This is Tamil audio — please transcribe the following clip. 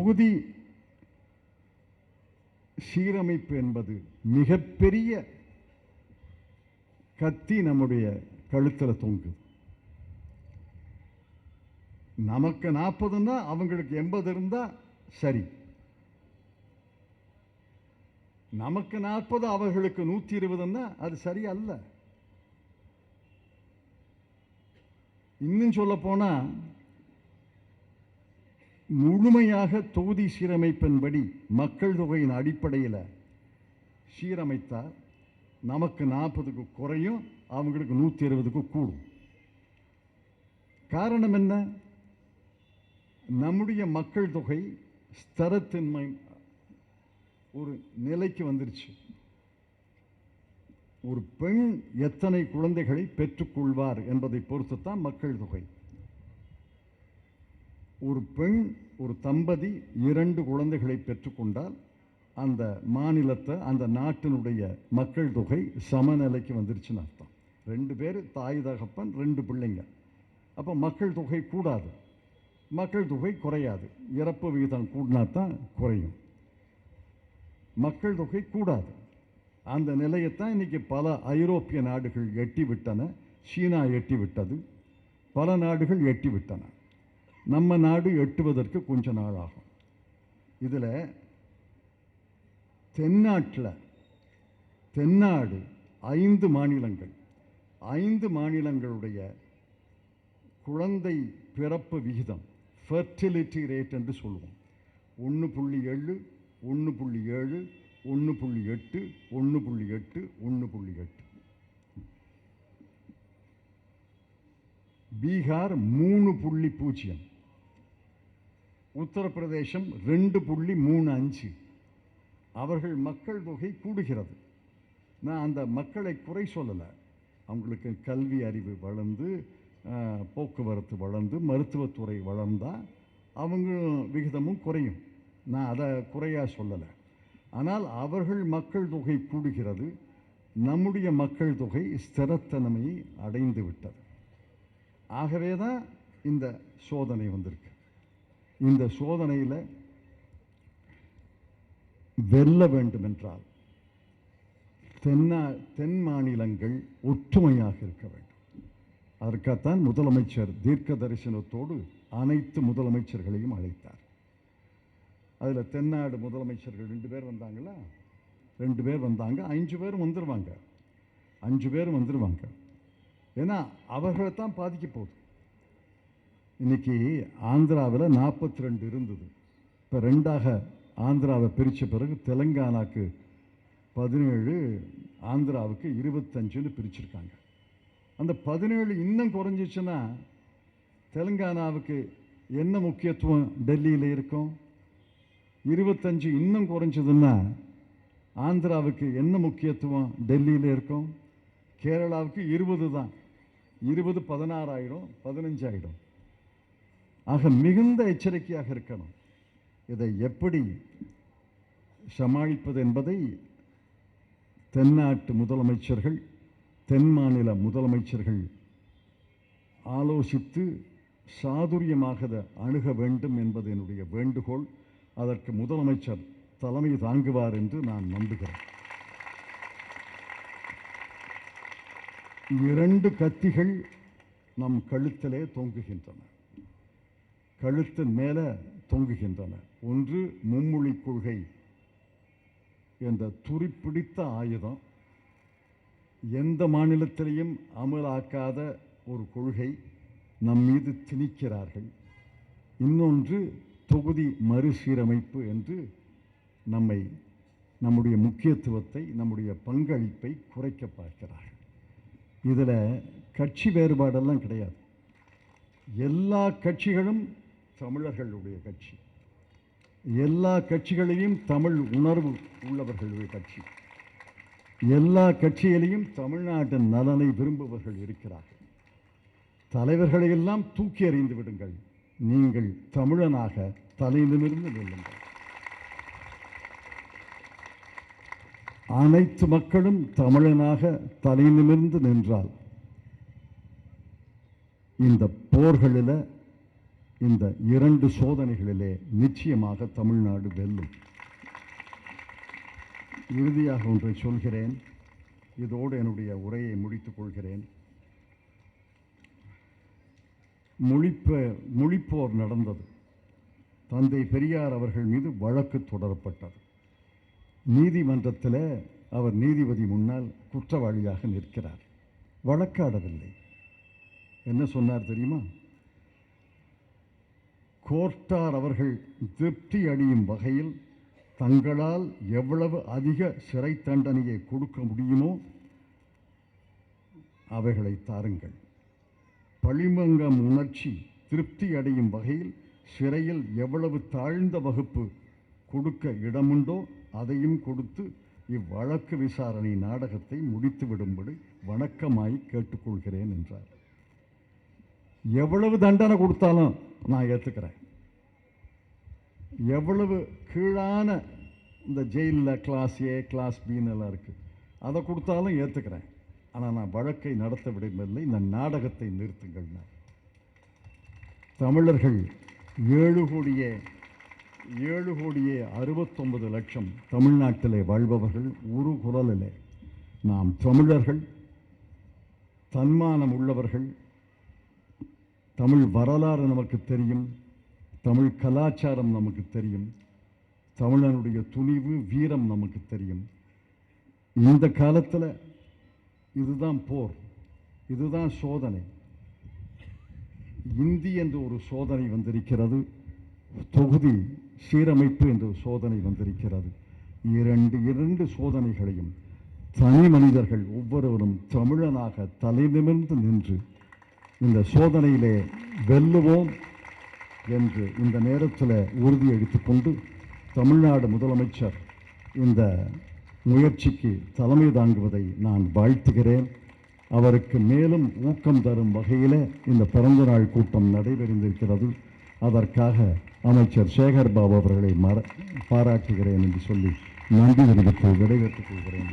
தொகுதி சீரமைப்பு என்பது மிகப்பெரிய கத்தி நம்முடைய கழுத்தில் தொங்குது. நமக்கு நாற்பதுன்னா அவங்களுக்கு எண்பது இருந்தா சரி. நமக்கு நாற்பது அவர்களுக்கு நூற்றி இருபதுன்னா அது சரி அல்ல. இன்னும் சொல்ல போனா முழுமையாக தொகுதி சீரமைப்பின்படி மக்கள் தொகையின் அடிப்படையில் சீரமைத்தால் நமக்கு நாற்பதுக்கு குறையும் அவங்களுக்கு நூற்றி இருபதுக்கு கூடும். காரணம் என்ன? நம்முடைய மக்கள் தொகை ஸ்தரத்தின்மை ஒரு நிலைக்கு வந்துருச்சு. ஒரு பெண் எத்தனை குழந்தைகளை பெற்றுக்கொள்வார் என்பதை பொறுத்து தான் மக்கள் தொகை. ஒரு பெண் ஒரு தம்பதி இரண்டு குழந்தைகளை பெற்றுக்கொண்டால் அந்த மாநிலத்தை அந்த நாட்டினுடைய மக்கள் தொகை சமநிலைக்கு வந்துருச்சுன்னு அர்த்தம். ரெண்டு பேர் தாய் தகப்பன் ரெண்டு பிள்ளைங்க. அப்போ மக்கள் தொகை கூடாது. மக்கள் தொகை குறையாது. இறப்பு விகிதம் கூடினா தான் குறையும். மக்கள் தொகை கூடாது. அந்த நிலையைத்தான் இன்னைக்கு பல ஐரோப்பிய நாடுகள் எட்டி விட்டன சீனா எட்டி விட்டது பல நாடுகள் எட்டி விட்டன நம்ம நாடு எட்டுவதற்கு கொஞ்ச நாள் ஆகும் இதில் தென்னாட்டில் தென்னாடு ஐந்து மாநிலங்கள். ஐந்து மாநிலங்களுடைய குழந்தை பிறப்பு விகிதம் ஃபெர்டிலிட்டி ரேட் என்று சொல்லுவோம். ஒன்று புள்ளி ஏழு ஒன்று புள்ளி ஏழு ஒன்று புள்ளி எட்டு ஒன்று புள்ளி எட்டு ஒன்று புள்ளி எட்டு. பீகார் மூணு புள்ளி பூஜ்ஜியம். உத்தரப்பிரதேசம் ரெண்டு புள்ளி மூணு அஞ்சு. அவர்கள் மக்கள் தொகை கூடுகிறது. நான் அந்த மக்களை குறை சொல்லலை. அவங்களுக்கு கல்வி அறிவு வளர்ந்து போக்குவரத்து வளர்ந்து மருத்துவத்துறை வளர்ந்தால் அவங்க விகிதமும் குறையும். நான் அதை குறையாக சொல்லலை. ஆனால் அவர்கள் மக்கள் தொகை கூடுகிறது. நம்முடைய மக்கள் தொகை ஸ்திரத்தன்மையை அடைந்து விட்டது. ஆகவே தான் இந்த சோதனை வந்திருக்கு. இந்த சோதனையில் வெல்ல வேண்டுமென்றால் தென்னா தென் மாநிலங்கள் ஒற்றுமையாக இருக்க வேண்டும். அதற்காகத்தான் முதலமைச்சர் தீர்க்க தரிசனத்தோடு அனைத்து முதலமைச்சர்களையும் அழைத்தார். அதில் தென்னாடு முதலமைச்சர்கள் ரெண்டு பேர் வந்தாங்களா? ரெண்டு பேர் வந்தாங்க அஞ்சு பேரும் வந்துடுவாங்க அஞ்சு பேர் வந்துடுவாங்க ஏன்னா அவர்களை தான் பாதிக்க போகுது. இன்னைக்கு ஆந்திராவில் நாற்பத்தி ரெண்டு இருந்தது. இப்போ ரெண்டாக ஆந்திராவை பிரித்த பிறகு தெலங்கானாக்கு பதினேழு ஆந்திராவுக்கு இருபத்தஞ்சுன்னு பிரிச்சிருக்காங்க. அந்த பதினேழு இன்னும் குறைஞ்சிச்சுன்னா தெலுங்கானாவுக்கு என்ன முக்கியத்துவம் டெல்லியில் இருக்கும்? இருபத்தஞ்சு இன்னும் குறைஞ்சதுன்னா ஆந்திராவுக்கு என்ன முக்கியத்துவம் டெல்லியில் இருக்கும்? கேரளாவுக்கு இருபது தான். இருபது பதினாறாயிரம் பதினஞ்சாயிரம். ஆக மிகுந்த எச்சரிக்கையாக இருக்கணும். இதை எப்படி சமாளிப்பது என்பதை தென்னாட்டு முதலமைச்சர்கள் தென் மாநில முதலமைச்சர்கள் ஆலோசித்து சாதுரியமாக அணுக வேண்டும் என்பது என்னுடைய வேண்டுகோள். அதற்கு முதலமைச்சர் தலைமை தாங்குவார் என்று நான் நம்புகிறேன். இரண்டு கத்திகள் நம் கழுத்திலே தொங்குகின்றன. கழுத்தின் மேலே தொங்குகின்றன. ஒன்று மும்மொழி கொள்கை என்ற துரிப்பிடித்த ஆயுதம். எந்த மாநிலத்திலையும் அமலாக்காத ஒரு கொள்கை நம் மீது திணிக்கிறார்கள். இன்னொன்று தொகுதி மறுசீரமைப்பு என்று நம்மை நம்முடைய முக்கியத்துவத்தை நம்முடைய பங்களிப்பை குறைக்க பார்க்கிறார்கள். இதில் கட்சி வேறுபாடெல்லாம் கிடையாது. எல்லா கட்சிகளும் தமிழர்களுடைய கட்சி. எல்லா கட்சிகளையும் தமிழ் உணர்வு உள்ளவர்களுடைய கட்சி. எல்லா கட்சியிலையும் தமிழ்நாட்டின் நலனை விரும்புபவர்கள் இருக்கிறார்கள். தலைவர்களையெல்லாம் தூக்கி எறிந்து விடுங்கள். நீங்கள் தமிழனாக தலையிலிருந்து நிமிர்ந்து நில்லுங்கள். அனைத்து மக்களும் தமிழனாக தலை நிமிர்ந்து நின்றால் இந்த போர்களில் இந்த இரண்டு சோதனைகளிலே நிச்சயமாக தமிழ்நாடு வெல்லும். இறுதியாக ஒன்றை சொல்கிறேன். இதோடு என்னுடைய உரையை முடித்துக் கொள்கிறேன். மொழிப்ப மொழிப்போர் நடந்தது. தந்தை பெரியார் அவர்கள் மீது வழக்கு தொடரப்பட்டது. நீதிமன்றத்தில் அவர் நீதிபதி முன்னால் குற்றவாளியாக நிற்கிறார். வழக்காடவில்லை. என்ன சொன்னார் தெரியுமா? கோர்ட்டார் அவர்கள் திருப்தி அடையும் வகையில் தங்களால் எவ்வளவு அதிக சிறை தண்டனையை கொடுக்க முடியுமோ அவைகளை தாருங்கள். பழிமங்கம் உணர்ச்சி திருப்தி அடையும் வகையில் சிறையில் எவ்வளவு தாழ்ந்த வகுப்பு கொடுக்க இடமுண்டோ அதையும் கொடுத்து இவ்வழக்கு விசாரணை நாடகத்தை முடித்து விடும்படி வணக்கமாய் கேட்டுக்கொள்கிறேன் என்றார். எவ்வளவு தண்டனை கொடுத்தாலும் நான் ஏற்றுக்கிறேன் எவ்வளவு கீழான இந்த ஜெயிலில் கிளாஸ் ஏ கிளாஸ் பின்னு எல்லாம் இருக்குது அதை கொடுத்தாலும் ஏற்றுக்கிறேன் ஆனால் நான் வழக்கை நடத்த விடவில்லை. இந்த நாடகத்தை நிறுத்துங்கள் தமிழர்கள் ஏழு கோடியே ஏழு கோடியே அறுபத்தொன்பது லட்சம் தமிழ்நாட்டிலே வாழ்பவர்கள் ஒரு குரலிலே. நாம் தமிழர்கள் தன்மானம் உள்ளவர்கள் தமிழ் வரலாறு நமக்கு தெரியும் தமிழ் கலாச்சாரம் நமக்கு தெரியும் தமிழனுடைய துணிவு வீரம் நமக்கு தெரியும். இந்த காலத்தில் இதுதான் போர் இதுதான் சோதனை. இந்தி என்ற ஒரு சோதனை வந்திருக்கிறது. தொகுதி சீரமைப்பு என்ற சோதனை வந்திருக்கிறது. இரண்டு இரண்டு சோதனைகளையும் தனி மனிதர்கள் ஒவ்வொருவரும் தமிழனாக தலை நிமிர்ந்து நின்று இந்த சோதனையிலே வெல்லுவோம் என்று இந்த நேரத்தில் உறுதி எடுத்துக்கொண்டு தமிழ்நாடு முதலமைச்சர் இந்த முயற்சிக்கு தலைமை தாங்குவதை நான் வாழ்த்துகிறேன். அவருக்கு மேலும் ஊக்கம் தரும் வகையில் இந்த பிறந்தநாள் கூட்டம் நடைபெறிந்திருக்கிறது. அதற்காக அமைச்சர் சேகர் பாபு அவர்களை மற பாராட்டுகிறேன் என்று சொல்லி நன்றி தெரிவித்து விடைபெற்றுக் கொள்கிறேன்.